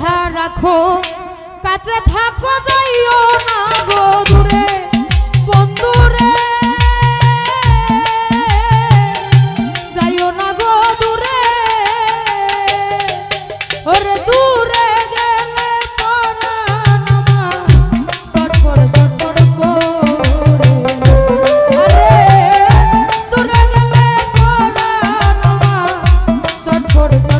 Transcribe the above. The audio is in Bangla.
কথা রাখো, কাছে থাকো যাইও না গো দূরে, বন্ধুরে। যাইও না গো দূরে, ওরে দূরে For the